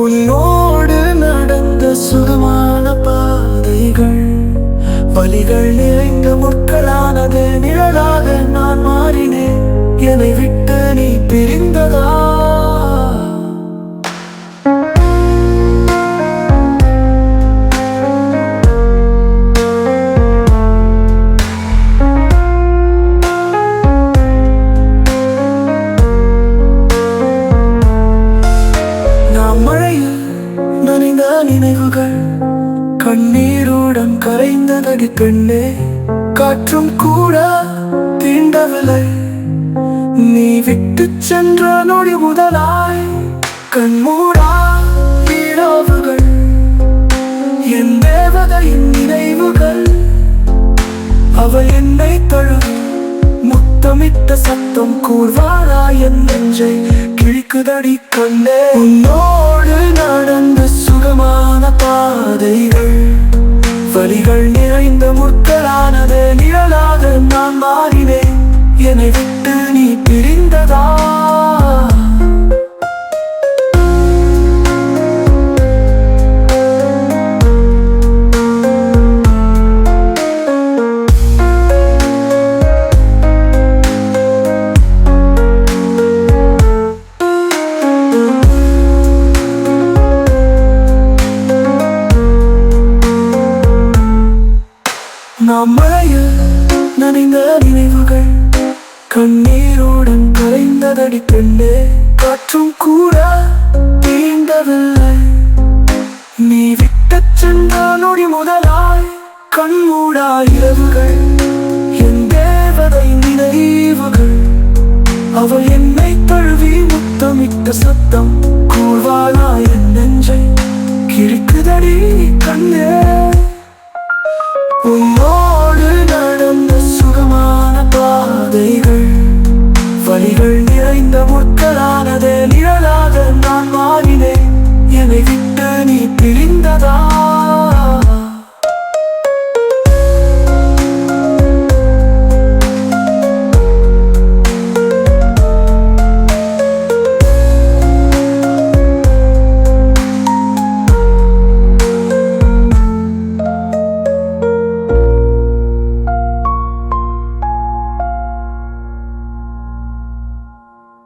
உன்னோடு நடந்த சுகமான பாதைகள் வலிகள் நிறைந்த முட்களானது நிழலாக நான் மாறினேன். கண்ணீருடன் கரைந்ததடி பெண்ணே காற்றும் கூட தீண்டவில்லை. நீ விட்டு சென்ற நொடி முதலாய் கண்மூடா இரவுகள் என் தேவதையின் நினைவுகள் அவள் என்னை தழுவி முத்தமிட்ட சத்தம் கூர்வாரா என் நெஞ்சை கிழிக்குதடி கண்ணே. உன்னோடு நான் என்னை விட்டு நீ பிரிந்ததா? நாம் மழையில் நனைந்த நினைவுகள் கண்ணீருடன் கரைந்ததடி பெண்ணே காற்றும் கூட தீண்டவில்லை. நீ விட்டு சென்ற நொடி முதலாய் கண்மூடா இரவுகள் என் தேவதை நினைவுகள். அவள் என்னை தழுவி முத்தமிட்ட சத்தம் கூர்வாளா என் நெஞ்சை கிழிக்குதடி கண்ணே. உன்னோ